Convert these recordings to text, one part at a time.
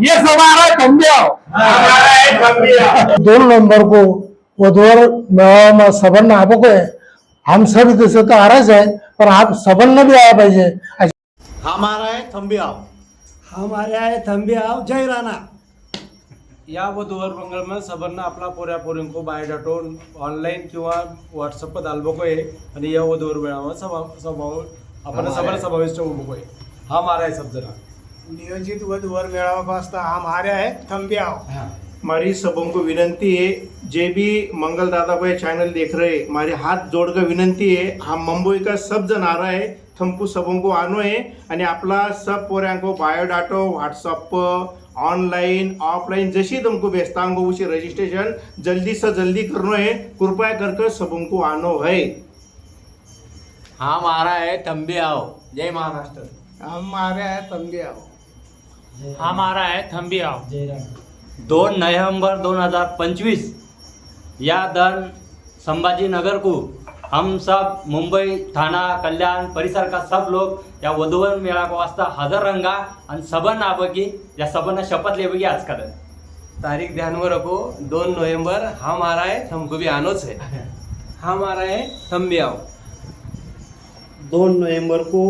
ये हमारा है दोन नंबर को वधूवर मेळावा सबन आबोकोय हम सब इथे से तो आ रहे हैं पर आप सबन भी आया पाहिजे हमारा है खंबिया हमारे आहे थंबी आव जय राणा। या वधूवर मंगळमय सभांना आपला पोऱ्या पोरींको बायोडाटो ऑनलाईन किंवा व्हॉट्सअप दालबोकोय आणि या वधूवर मेळावा सभा स्वभाव आपण सभा समाविष्ट होबोकोय हा। माराय सब जरा नियोजित वधूवर मेळावा वाजता हमारे आहे थंबी आव हमारी सबों को विनंती है जे भी मंगल दादा को ये चैनल देख रहे हैं हमारे हाथ जोड़कर विनंती है हम मुंबई का सब जन आ रहा है थंपू सबों को आनो है आणि आपला सब पोऱ्यांको बायोडाटो व्हाट्सअप ऑनलाइन ऑफलाइन जैसी तुमको बेस्तांगो उसी रजिस्ट्रेशन जल्दी से जल्दी करनो है कृपया करके सबों को आनो है। हमारा है थंबी आओ जय महाराष्ट्र. हमारे आहे थंबी आव हमारा है थंबी आओ दोन नवंबर 2025 या दिन संभाजीनगर को हम सब मुंबई थाना कल्याण परिसर का सब लोग या वधूवर मेळा को वास्ता हजर रंगा आणि सबन आबगी या सबन शपथ लेबगी आज कर तारीख ध्यान में रखो दोन नवंबर हा मारा है हमको भी आनोच है हा मारा है हम भी आओ दोन नोव्हेंबर को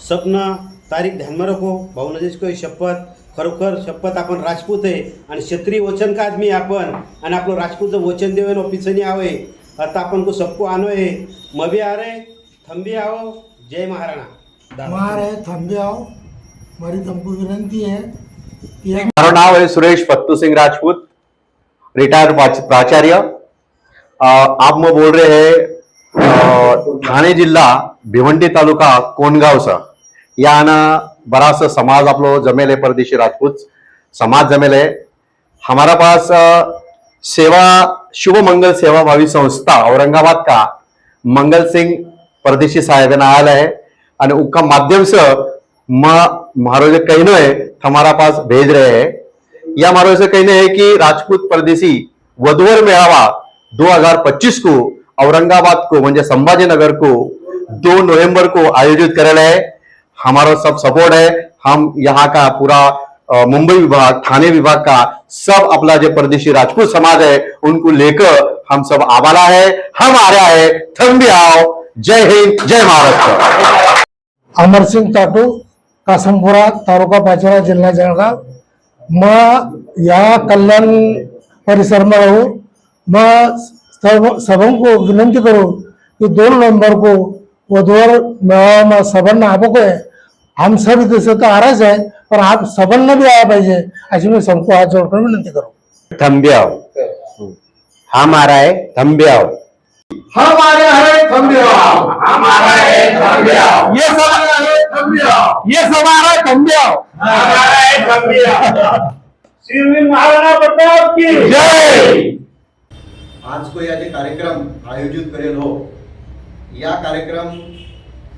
सपना तारीख ध्यान में रखो. भाऊ नजेश को शपथ. खरोखर शपथ आपण राजपूत आहे. आणि क्षत्रिय वचन का आदमी आहे आपण? आणि आपलं राजपूतचं वचन देवे पिचनी आवे आता आपण को सबको आनो है मभी आ रहे थंबी आओ. जय महाराणा. हमारे थंबी आओ. हमारी तुमको विनंती है कि हम मेरा नाम है सुरेश पत्तू सिंह राजपूत रिटायर्ड प्राचार्य। अ, आप मैं बोल रहे हैं अ, ठाणे जिल्हा भिवंडी तालुका कोणगाव सा यानं बराच समाज आपलो जमेल है परदेशी राजपूत समाज जमेल है. हमारा पास सेवा शुभ मंगल सेवा भावी संस्था औरंगाबाद का मंगल सिंह परदेशी साहेब आया है और उनका माध्यम से महाराज जो कहना है हमारा पास भेज रहे हैं. या महाराज कहिन कहना है कि राजपूत परदेशी वधूवर मेळावा 2025 को औरंगाबाद को म्हणजे संभाजीनगर को दो नवंबर को आयोजित करेला है हमारा सब सपोर्ट है। हम यहाँ का पूरा मुंबई विभाग थाने विभाग का सब अपना जो परदेशी राजपूत समाज है उनको लेकर हम सब आवाला है। हम आ रहा है। थम भी आओ। जय हिंद जय महाराष्ट्र। अमरसिंग टाटू कासमपुरा तालुका पाचोरा जिल्हा जळगाव. मैं या कल्याण परिसर में रहूँ मैं सब सबों को विनंती करूँ कि दो नवंबर को वधूवर मेळावा में सबन है हम सब इथे से तो आ रहे हैं पर आप सबन भी आया पाहिजे अशी मी सबको हात जोडकर विनंती करू। थंब्याव हम आ रहा है थंब्याव हमारा है खंबिया हमारा है थंब्याव ये हमारा है खंबिया ये हमारा थंब्याव हमारा है खंबिया श्री महाराणा प्रताप की। जय। आज को या जे कार्यक्रम आयोजित करेल हो या कार्यक्रम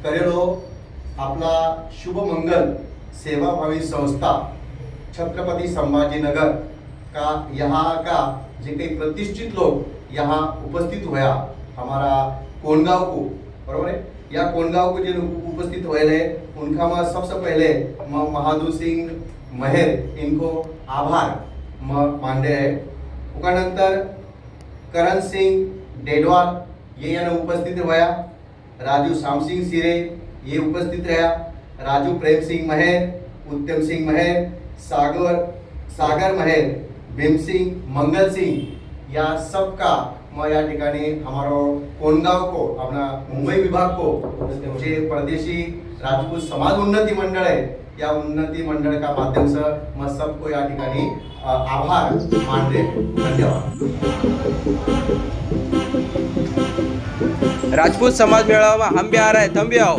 करेल हो आपला शुभ मंगल सेवाभावी संस्था छत्रपति संभाजीनगर का यहाँ का जे काही प्रतिष्ठित लोग यहाँ उपस्थित हुआ हमारा कोंडगाव को बरोबर है? या कोंडगाव को जे लोग उपस्थित हुए हैं उनका मैं सबसे पहले मैं महादू सिंह महेर इनको आभार मैं मानते हैं। उकानंतर करण सिंह डेडवाल ये यहाँ उपस्थित हुआ राजू श्यामसिंह सिरे ये उपस्थित रहा राजू प्रेम सिंह महर उत्तम सिंह महर सागर सागर महर भीम सिंह मंगल सिंह या सबका मैं या ठिकाणी हमारो कोंडगांव को अपना मुंबई विभाग को जे परदेशी राजपूत समाज उन्नति मंडल है या उन्नति मंडल का माध्यम से मैं सबको या ठिकाणी आभार मान रहे धन्यवाद। राजपूत समाज मेळावा हम भी आ रहा है थम भी आओ